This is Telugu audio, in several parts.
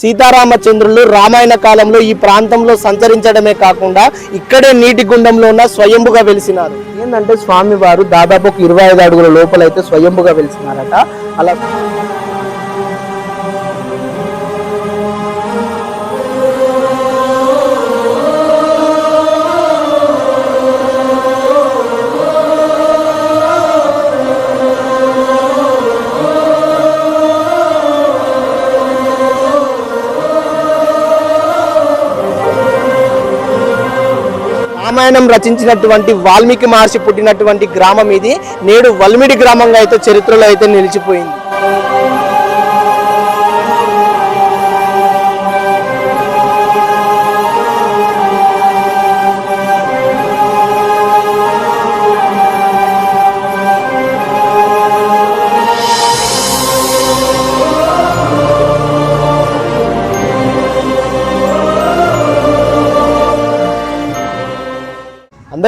సీతారామచంద్రులు రామాయణ కాలంలో ఈ ప్రాంతంలో సంచరించడమే కాకుండా ఇక్కడే నీటి గుండంలో ఉన్న స్వయంభుగా వెలిసినారు. ఏంటంటే స్వామి వారు దాదాపు ఒక ఇరవై ఐదు అడుగుల లోపలైతే స్వయంభుగా వెలిసినారట. అలా రామాయణం రచించినటువంటి వాల్మీకి మహర్షి పుట్టినటువంటి గ్రామం ఇది. నేడు వల్మిడి గ్రామంగా అయితే చరిత్రలో అయితే నిలిచిపోయింది.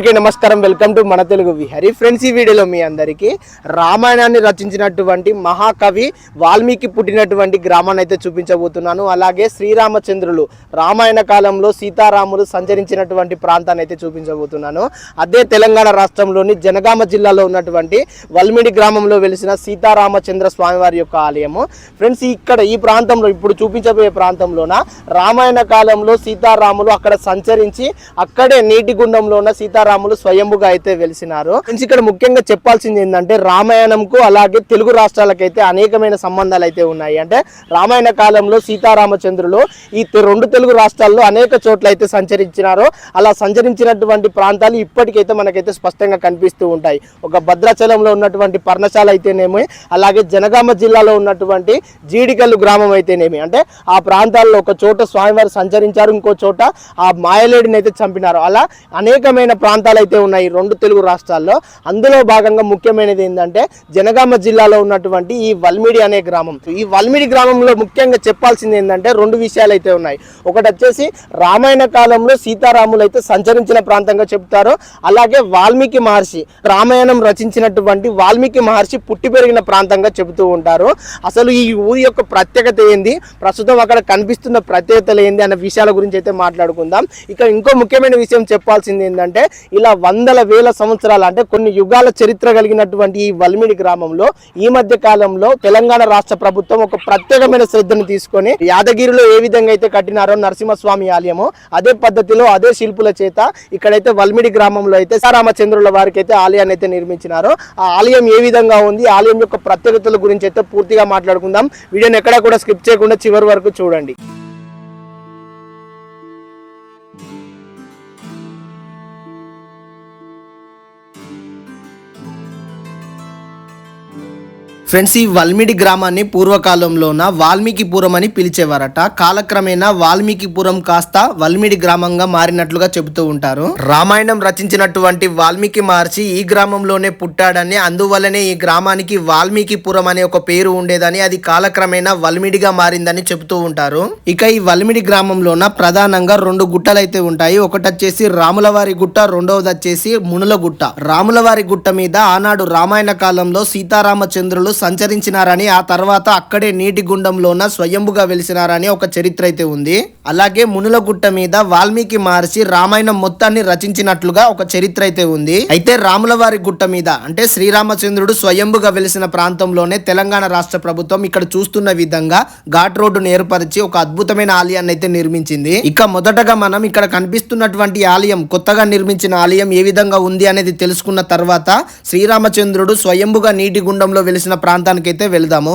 అందరికీ నమస్కారం. వెల్కమ్ టు మన తెలుగు విహరి ఫ్రెండ్స్. ఈ వీడియోలో మీ అందరికీ రామాయణాన్ని రచించినటువంటి మహాకవి వాల్మీకి పుట్టినటువంటి గ్రామాన్ని అయితే చూపించబోతున్నాను. అలాగే శ్రీరామచంద్రులు రామాయణ కాలంలో సీతారాములు సంచరించినటువంటి ప్రాంతాన్ని అయితే చూపించబోతున్నాను. అదే తెలంగాణ రాష్ట్రంలోని జనగామ జిల్లాలో ఉన్నటువంటి వల్మిడి గ్రామంలో వెలిసిన సీతారామచంద్ర స్వామివారి యొక్క ఆలయము. ఫ్రెండ్స్ ఇక్కడ ఈ ప్రాంతంలో ఇప్పుడు చూపించబోయే ప్రాంతంలోన రామాయణ కాలంలో సీతారాములు అక్కడ సంచరించి అక్కడే నీటి గుండంలో ఉన్న సీతారాములు స్వయంభుగా అయితే వెలిసినారు. ఇక్కడ ముఖ్యంగా చెప్పాల్సింది ఏంటంటే రామాయణంకు అలాగే తెలుగు రాష్ట్రాలకైతే అనేకమైన సంబంధాలు అయితే ఉన్నాయి. అంటే రామాయణ కాలంలో సీతారామచంద్రులు ఈ రెండు తెలుగు రాష్ట్రాల్లో అనేక చోట్ల అయితే సంచరించినారు. అలా సంచరించినటువంటి ప్రాంతాలు ఇప్పటికైతే మనకైతే స్పష్టంగా కనిపిస్తూ ఉంటాయి. ఒక భద్రాచలంలో ఉన్నటువంటి పర్ణశాల అయితేనేమి అలాగే జనగామ జిల్లాలో ఉన్నటువంటి జీడికల్లు గ్రామం అయితేనేమి. అంటే ఆ ప్రాంతాల్లో ఒక చోట స్వామివారు సంచరించారు ఇంకో చోట ఆ మాయలేడిని అయితే చంపినారు. అలా అనేకమైన ప్రాంతాలు అయితే ఉన్నాయి రెండు తెలుగు రాష్ట్రాల్లో. అందులో భాగంగా ముఖ్యమైనది ఏంటంటే జనగామ జిల్లాలో ఉన్నటువంటి ఈ వల్మిడి అనే గ్రామం. ఈ వల్మిడి గ్రామంలో ముఖ్యంగా చెప్పాల్సింది ఏంటంటే రెండు విషయాలు అయితే ఉన్నాయి. ఒకటి వచ్చేసి రామాయణ కాలంలో సీతారాములు అయితే సంచరించిన ప్రాంతంగా చెప్తారు. అలాగే వాల్మీకి మహర్షి రామాయణం రచించినటువంటి వాల్మీకి మహర్షి పుట్టి పెరిగిన ప్రాంతంగా చెబుతూ ఉంటారు. అసలు ఈ ఊరి యొక్క ప్రత్యేకత ఏంది? ప్రస్తుతం అక్కడ కనిపిస్తున్న ప్రత్యేకతలు ఏంది? అన్న విషయాల గురించి అయితే మాట్లాడుకుందాం. ఇక ఇంకో ముఖ్యమైన విషయం చెప్పాల్సింది ఏంటంటే ఇలా వందల వేల సంవత్సరాలు అంటే కొన్ని యుగాల చరిత్ర కలిగినటువంటి ఈ వల్మిడి గ్రామంలో ఈ మధ్య కాలంలో తెలంగాణ రాష్ట్ర ప్రభుత్వం ఒక ప్రత్యేకమైన శ్రద్ధను తీసుకొని యాదగిరిలో ఏ విధంగా అయితే కట్టినారో నరసింహస్వామి ఆలయము అదే పద్ధతిలో అదే శిల్పుల చేత ఇక్కడైతే వల్మిడి గ్రామంలో అయితే రామచంద్రుల వారికి అయితే ఆలయాన్ని అయితే నిర్మించినారు. ఆ ఆలయం ఏ విధంగా ఉంది ఆలయం యొక్క ప్రత్యేకతల గురించి అయితే పూర్తిగా మాట్లాడుకుందాం. వీడియోని ఎక్కడా కూడా స్కిప్ చేయకుండా చివరి వరకు చూడండి. ఫ్రెండ్స్ ఈ వల్మిడి గ్రామాన్ని పూర్వకాలంలోన వాల్మీకిపురం అని పిలిచేవారట. కాలక్రమేణా వాల్మీకిపురం కాస్త వల్మిడి గ్రామంగా మారినట్లుగా చెబుతూ ఉంటారు. రామాయణం రచించినటువంటి వాల్మీకి మహర్షి ఈ గ్రామంలోనే పుట్టాడని అందువల్లనే ఈ గ్రామానికి వాల్మీకిపురం అనే ఒక పేరు ఉండేదని అది కాలక్రమేణా వల్మిడిగా మారిందని చెబుతూ ఉంటారు. ఇక ఈ వల్మిడి గ్రామంలోన ప్రధానంగా రెండు గుట్టలు అయితే ఉంటాయి. ఒకటి వచ్చేసి రాములవారి గుట్ట రెండవది వచ్చేసి మునుల గుట్ట. రాములవారి గుట్ట మీద ఆనాడు రామాయణ కాలంలో సీతారామచంద్రులు సంచరించినారని ఆ తర్వాత అక్కడే నీటి గుండంలోన స్వయంభుగా వెలిసినారని ఒక చరిత్ర అయితే ఉంది. అలాగే మునుల గుట్ట మీద వాల్మీకి మహర్షి రామాయణం మొత్తాన్ని రచించినట్లుగా ఒక చరిత్ర అయితే ఉంది. అయితే రాములవారి గుట్ట మీద అంటే శ్రీరామచంద్రుడు స్వయంభుగా వెలిసిన ప్రాంతంలోనే తెలంగాణ రాష్ట్ర ప్రభుత్వం ఇక్కడ చూస్తున్న విధంగా ఘాట్ రోడ్డును ఏర్పరిచి ఒక అద్భుతమైన ఆలయాన్ని అయితే నిర్మించింది. ఇక మొదటగా మనం ఇక్కడ కనిపిస్తున్నటువంటి ఆలయం కొత్తగా నిర్మించిన ఆలయం ఏ విధంగా ఉంది అనేది తెలుసుకున్న తర్వాత శ్రీరామచంద్రుడు స్వయంభుగా నీటి గుండంలో వెలిసిన ప్రాంతానికి అయితే వెళదాము.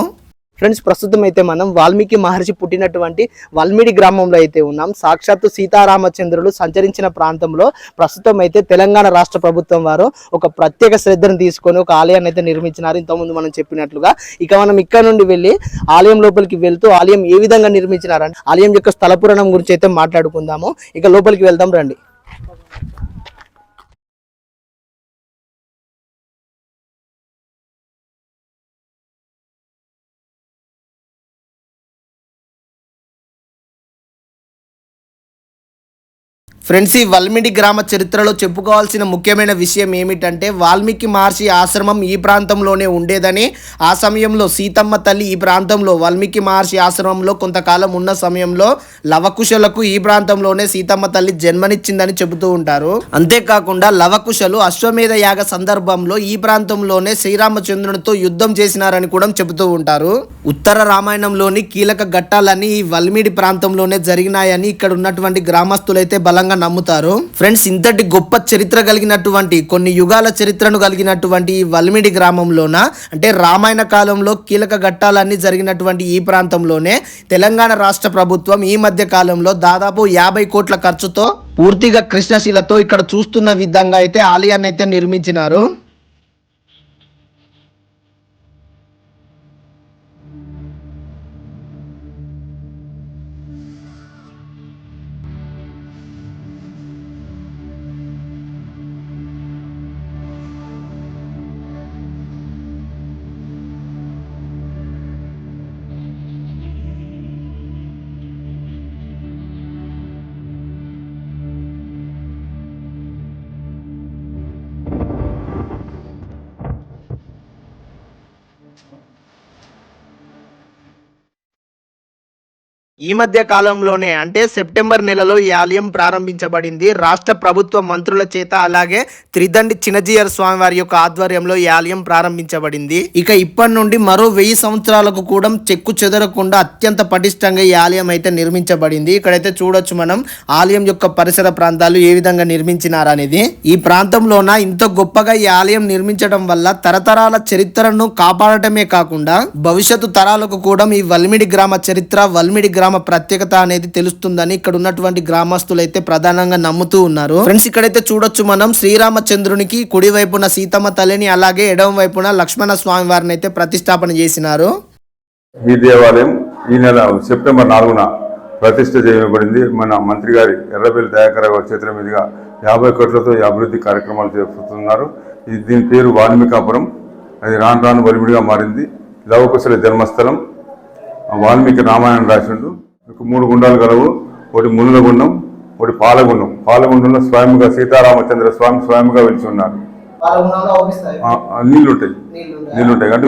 ఫ్రెండ్స్ ప్రస్తుతం అయితే మనం వాల్మీకి మహర్షి పుట్టినటువంటి వాల్మీడి గ్రామంలో అయితే ఉన్నాం. సాక్షాత్తు సీతారామచంద్రులు సంచరించిన ప్రాంతంలో ప్రస్తుతం అయితే తెలంగాణ రాష్ట్ర ప్రభుత్వం వారు ఒక ప్రత్యేక శ్రద్ధను తీసుకొని ఒక ఆలయాన్ని అయితే నిర్మించినారు. ఇంతకుముందు మనం చెప్పినట్లుగా ఇక మనం ఇక్కడ నుండి వెళ్ళి ఆలయం లోపలికి వెళ్తూ ఆలయం ఏ విధంగా నిర్మించినారని ఆలయం యొక్క స్థల పురాణం గురించి అయితే మాట్లాడుకుందాము. ఇక లోపలికి వెళ్దాం రండి. ఫ్రెండ్స్ ఈ వల్మిడి గ్రామ చరిత్రలో చెప్పుకోవాల్సిన ముఖ్యమైన విషయం ఏమిటంటే వాల్మీకి మహర్షి ఆశ్రమం ఈ ప్రాంతంలోనే ఉండేదని ఆ సమయంలో సీతమ్మ తల్లి ఈ ప్రాంతంలో వాల్మీకి మహర్షి ఆశ్రమంలో కొంతకాలం ఉన్న సమయంలో లవకుశలకు ఈ ప్రాంతంలోనే సీతమ్మ తల్లి జన్మనిచ్చిందని చెబుతూ ఉంటారు. అంతేకాకుండా లవకుశలు అశ్వమేధ యాగ సందర్భంలో ఈ ప్రాంతంలోనే శ్రీరామచంద్రునితో యుద్ధం చేసినారని కూడా చెబుతూ ఉంటారు. ఉత్తర రామాయణంలోని కీలక ఘట్టాలన్నీ ఈ వల్మిడి ప్రాంతంలోనే జరిగినాయని ఇక్కడ ఉన్నటువంటి గ్రామస్తులైతే బలంగా నమ్ముతారు? ఫ్రెండ్స్ ఇంతటి గొప్ప చరిత్ర కలిగినటువంటి కొన్ని యుగాల చరిత్రను కలిగినటువంటి ఈ వల్మిడి గ్రామంలోన? అంటే రామాయణ కాలంలో కీలక ఘట్టాలన్నీ జరిగినటువంటి ఈ ప్రాంతంలోనే తెలంగాణ రాష్ట్ర ప్రభుత్వం ఈ మధ్య కాలంలో దాదాపు యాభై కోట్ల ఖర్చుతో పూర్తిగా కృష్ణశిలతో ఇక్కడ చూస్తున్న విధంగా అయితే ఆలయాన్ని అయితే నిర్మించినారు. ఈ మధ్య కాలంలోనే అంటే సెప్టెంబర్ నెలలో ఈ ఆలయం ప్రారంభించబడింది. రాష్ట్ర ప్రభుత్వ మంత్రుల చేత అలాగే త్రిదండి చినజీయర్ స్వామి వారి యొక్క ఆధ్వర్యంలో ఈ ఆలయం ప్రారంభించబడింది. ఇక ఇప్పటి నుండి మరో వెయ్యి సంవత్సరాలకు కూడా చెక్కు చెదరకుండా అత్యంత పటిష్టంగా ఈ ఆలయం అయితే నిర్మించబడింది. ఇక్కడైతే చూడొచ్చు మనం ఆలయం యొక్క పరిసర ప్రాంతాలు ఏ విధంగా నిర్మించినారనేది. ఈ ప్రాంతంలోన ఇంత గొప్పగా ఈ ఆలయం నిర్మించడం వల్ల తరతరాల చరిత్రను కాపాడటమే కాకుండా భవిష్యత్తు తరాలకు కూడా ఈ వల్మిడి గ్రామ చరిత్ర వల్మిడి గ్రామ ప్రత్యేకత అనేది తెలుస్తుందని ఇక్కడ ఉన్నటువంటి గ్రామస్తులు అయితే ప్రధానంగా నమ్ముతూ ఉన్నారు. ఫ్రెండ్స్ ఇక్కడైతే చూడొచ్చు మనం శ్రీరామచంద్రునికి కుడి వైపున సీతమ్మ తల్లిని అలాగే ఎడమ వైపున లక్ష్మణ స్వామి వారిని అయితే ప్రతిష్టాపన చేసినారు. ఈ దేవాలయం ఈ నెల సెప్టెంబర్ నాలుగున ప్రతిష్ట చేయబడింది. మన మంత్రి గారి ఎర్రబెల్లి దయాకర గారి చేతుల మీదుగా యాభై కోట్లతో అభివృద్ధి కార్యక్రమాలు చేపడుతున్నారు. ఇది దీని పేరు వాల్మీకాపురం. అది రాను రాను బలిమిడిగా మారింది. లవకుశల జన్మస్థలం. వాల్మీకి రామాయణం రాసిండు. మూడు గుండాలు గలవు. ఒకటి మునుల గుండం ఒకటి పాలగుండం. పాలగుండంలో స్వయంగా సీతారామచంద్ర స్వామి స్వయంగా వెలిచి ఉన్నారు నీళ్ళు ఉంటాయి అంటే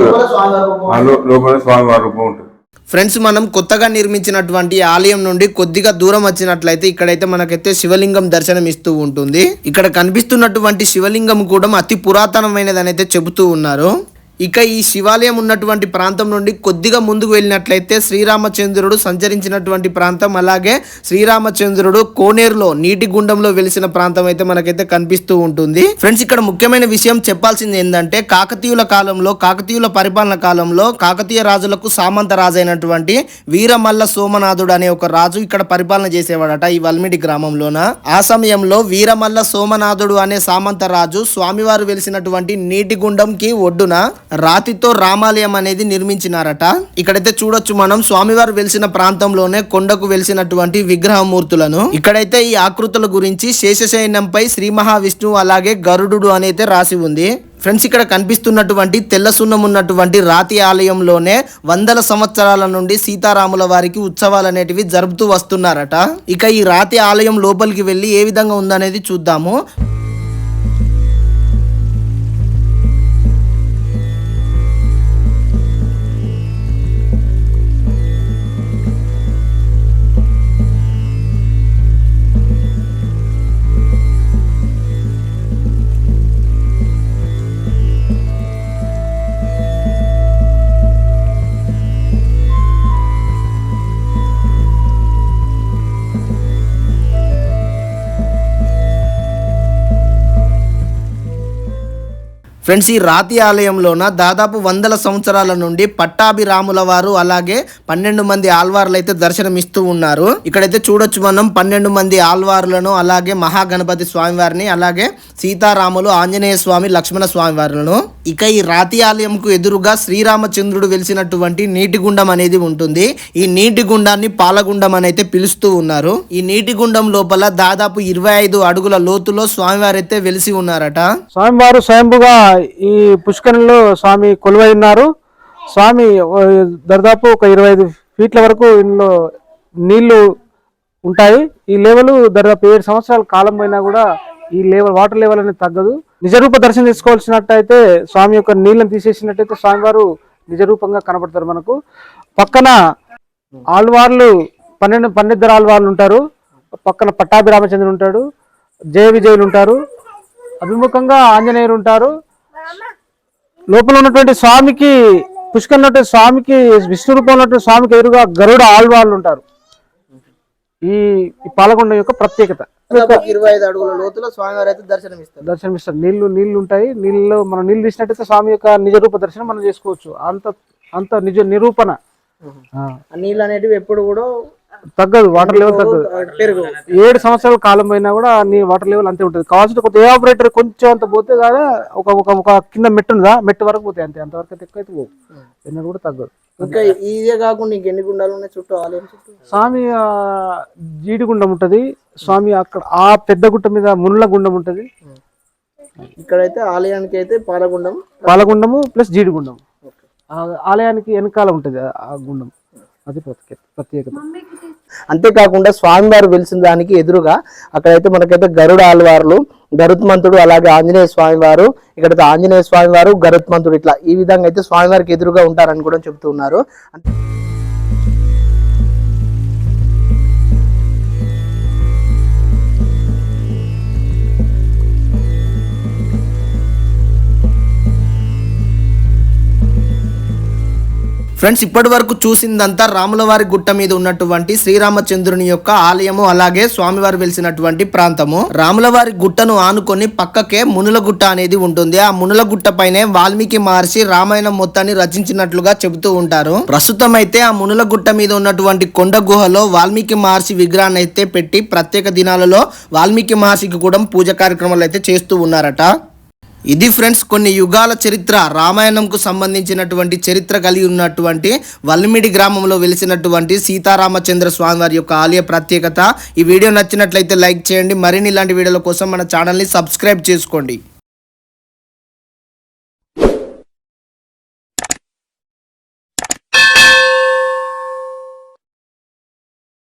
లోపల స్వామివారి రూపం ఉంటుంది. ఫ్రెండ్స్ మనం కొత్తగా నిర్మించినటువంటి ఆలయం నుండి కొద్దిగా దూరం వచ్చినట్లయితే ఇక్కడైతే మనకైతే శివలింగం దర్శనం ఇస్తూ ఉంటుంది. ఇక్కడ కనిపిస్తున్నటువంటి శివలింగం కూడా అతి పురాతనమైనదని అయితే చెబుతూ ఉన్నారు. ఇక ఈ శివాలయం ఉన్నటువంటి ప్రాంతం నుండి కొద్దిగా ముందుకు వెళ్ళినట్లయితే శ్రీరామచంద్రుడు సంచరించినటువంటి ప్రాంతం అలాగే శ్రీరామచంద్రుడు కోనేరులో నీటి గుండంలో వెలిసిన ప్రాంతం అయితే మనకైతే కనిపిస్తూ ఉంటుంది. ఫ్రెండ్స్ ఇక్కడ ముఖ్యమైన విషయం చెప్పాల్సింది ఏంటంటే కాకతీయుల కాలంలో కాకతీయుల పరిపాలన కాలంలో కాకతీయ రాజులకు సామంత రాజు అయినటువంటి వీరమల్ల సోమనాథుడు అనే ఒక రాజు ఇక్కడ పరిపాలన చేసేవాడట ఈ వల్మిడి గ్రామంలోన. ఆ సమయంలో వీరమల్ల సోమనాథుడు అనే సామంత రాజు స్వామివారు వెలిసినటువంటి నీటి గుండంకి ఒడ్డున రాతితో రామాలయం అనేది నిర్మించినారట. ఇక్కడైతే చూడొచ్చు మనం స్వామివారు వెలిసిన ప్రాంతంలోనే కొండకు వెలిసినటువంటి విగ్రహమూర్తులను. ఇక్కడైతే ఈ ఆకృతుల గురించి శేషశయనంపై శ్రీ మహావిష్ణువు అలాగే గరుడు అనేది రాసి ఉంది. ఫ్రెండ్స్ ఇక్కడ కనిపిస్తున్నటువంటి తెల్ల సున్నం ఉన్నటువంటి రాతి ఆలయంలోనే వందల సంవత్సరాల నుండి సీతారాముల వారికి ఉత్సవాలు అనేటివి జరుపుతూ వస్తున్నారట. ఇక ఈ రాతి ఆలయం లోపలికి వెళ్ళి ఏ విధంగా ఉందనేది చూద్దాము. ఫ్రెండ్స్ ఈ రాతి ఆలయంలోన దాదాపు వందల సంవత్సరాల నుండి పట్టాభిరాముల వారు అలాగే పన్నెండు మంది ఆల్వార్లు అయితే దర్శనమిస్తూ ఉన్నారు. ఇక్కడైతే చూడొచ్చు మనం పన్నెండు మంది ఆల్వార్లను అలాగే మహాగణపతి స్వామివారిని అలాగే సీతారాములు ఆంజనేయ స్వామి లక్ష్మణ స్వామి వారులను ఇక ఈ రాతి ఆలయంకు ఎదురుగా శ్రీరామచంద్రుడు వెలిసినటువంటి నీటి గుండం అనేది ఉంటుంది. ఈ నీటి గుండాన్ని పాలగుండం అని అయితే పిలుస్తూ ఉన్నారు. ఈ నీటి గుండం లోపల దాదాపు ఇరవై ఐదు అడుగుల లోతులో స్వామివారు అయితే వెలిసి ఉన్నారట. స్వామివారు స్వయంభుగా ఈ పుష్కరంలో స్వామి కొలువై ఉన్నారు స్వామి దాదాపు ఒక ఇరవై ఐదు ఫీట్ల వరకు ఇందులో నీళ్ళు ఉంటాయి. ఈ లెవెల్ దాదాపు ఏడు సంవత్సరాల కాలం పోయినా కూడా ఈ లెవెల్ వాటర్ లెవెల్ అనేది తగ్గదు. నిజరూప దర్శనం తీసుకోవాల్సినట్టయితే స్వామి యొక్క నీళ్ళని తీసేసినట్టయితే స్వామివారు నిజరూపంగా కనబడతారు మనకు. పక్కన ఆళ్వార్లు పన్నెండు పన్నెద్దరు ఆళ్వార్లు ఉంటారు. పక్కన పట్టాభి రామచంద్రుడు ఉంటాడు. జయ విజయులు ఉంటారు. అభిముఖంగా ఆంజనేయులు ఉంటారు. లోపల ఉన్నటువంటి స్వామికి పుష్కర్ ఉన్నటువంటి స్వామికి విష్ణు రూపంలో ఉన్నటువంటి స్వామికి ఎదురుగా గరుడ ఆళ్వార్లు ఉంటారు. ఈ పాలకొండ యొక్క ప్రత్యేకత. ఇరవై ఐదు అడుగుల లోతులో స్వామివారు అయితే దర్శనం ఇస్తారు. దర్శనమిస్తారు. నీళ్ళు నీళ్ళు ఉంటాయి నీళ్ళలో మనం నీళ్ళు తీసినట్టయితే స్వామి యొక్క నిజ రూప దర్శనం మనం చేసుకోవచ్చు. అంత అంత నిజ నిరూపణ. నీళ్ళు అనేటివి ఎప్పుడు కూడా తగ్గదు వాటర్ లెవెల్ తగ్గదు. ఏడు సంవత్సరాల కాలం పోయినా కూడా నీ వాటర్ లెవెల్ అంతే ఉంటుంది. కావాల్సిన కొంత ఏ ఆపరేటర్ కొంచెం అంత పోతే కదా ఒక ఒక ఒక కింద మెట్టు ఉందా? మెట్టు వరకు పోతాయి అంతే. అంతవరకు అయితే ఎక్కువ అయితే పోవు. ఎన్నడూ కూడా తగ్గదు. ఇంకా ఇదే కాకుండా ఇంక ఎన్ని గుండాలు ఉన్నాయి చుట్టూ? ఆలయం చుట్టూ? స్వామి జీడిగుండం ఉంటది. స్వామి అక్కడ ఆ పెద్ద గుట్ట మీద మునుల గుండం ఉంటది. ఇక్కడైతే ఆలయానికి అయితే పాలగుండం. పాలగుండము ప్లస్ జీడిగుండం ఆలయానికి వెనకాల ఉంటది ఆ గుండం. అది ప్రత్యేకత. అంతేకాకుండా స్వామివారు వెలిసిన దానికి ఎదురుగా అక్కడైతే మనకైతే గరుడ ఆల్వార్లు గరుత్మంతుడు అలాగే ఆంజనేయ స్వామివారు ఇక్కడైతే ఆంజనేయ స్వామివారు గరుత్మంతుడు ఇట్లా ఈ విధంగా అయితే స్వామివారికి ఎదురుగా ఉంటారని కూడా చెప్తూ ఫ్రెండ్స్ ఇప్పటి వరకు చూసిందంతా రాములవారి గుట్ట మీద ఉన్నటువంటి శ్రీరామచంద్రుని యొక్క ఆలయము అలాగే స్వామివారు వెలిసినటువంటి ప్రాంతము. రాములవారి గుట్టను ఆనుకొని పక్కకే మునుల గుట్ట అనేది ఉంటుంది. ఆ మునుల గుట్ట పైనే వాల్మీకి మహర్షి రామాయణం మొత్తాన్ని రచించినట్లుగా చెబుతూ ఉంటారు. ప్రస్తుతం అయితే ఆ మునుల గుట్ట మీద ఉన్నటువంటి కొండ గుహలో వాల్మీకి మహర్షి విగ్రహాన్ని అయితే పెట్టి ప్రత్యేక దినాలలో వాల్మీకి మహర్షికి కూడా పూజ కార్యక్రమాలు అయితే చేస్తూ ఉన్నారట. ఇది ఫ్రెండ్స్ కొన్ని యుగాల చరిత్ర. రామాయణంకు సంబంధించినటువంటి చరిత్ర కలిగి ఉన్నటువంటి వల్మిడి గ్రామంలో వెలిసినటువంటి సీతారామచంద్ర స్వామి వారి యొక్క ఆలయ ప్రత్యేకత. ఈ వీడియో నచ్చినట్లయితే లైక్ చేయండి. మరిన్ని ఇలాంటి వీడియోల కోసం మన ఛానల్ని సబ్స్క్రైబ్ చేసుకోండి.